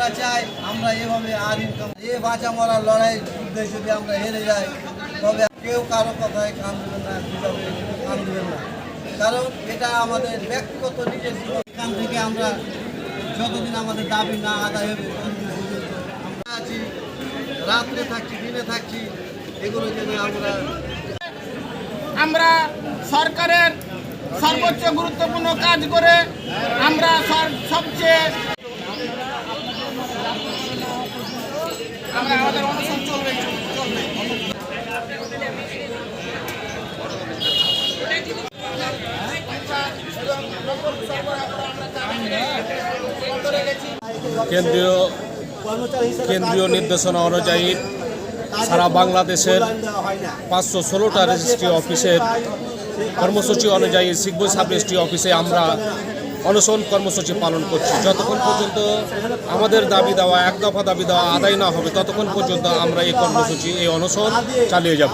আমরা চাই, আমরা এভাবে আর ইনকাম এ বাঁচা মরার লড়াই যুদ্ধে যদি আমরা হেরে যাই, তবে কেউ কারও কথায় কান দেবেন না কান দেবেন না। কারণ এটা আমাদের ব্যক্তিগত নিজের জীবন। থেকে আমরা যতদিন আমাদের দাবি না আদায় হবে আমরা আছি, রাত্রে থাকছি, দিনে থাকছি, এগুলো যদি আমরা আমরা সরকারের সর্বোচ্চ গুরুত্বপূর্ণ কাজ করে আমরা সর- কেন্দ্রীয় কেন্দ্রীয় নির্দেশনা অনুযায়ী সারা বাংলাদেশের পাঁচশো ষোলোটা রেজিস্ট্রি অফিসের কর্মসূচি অনুযায়ী শিখব সাব অফিসে আমরা অনশন কর্মসূচি পালন করছি। যতক্ষণ পর্যন্ত আমাদের দাবি দেওয়া, এক দফা দাবি দেওয়া আদায় না হবে, ততক্ষণ পর্যন্ত আমরা এই কর্মসূচি, এই অনশন চালিয়ে যাব।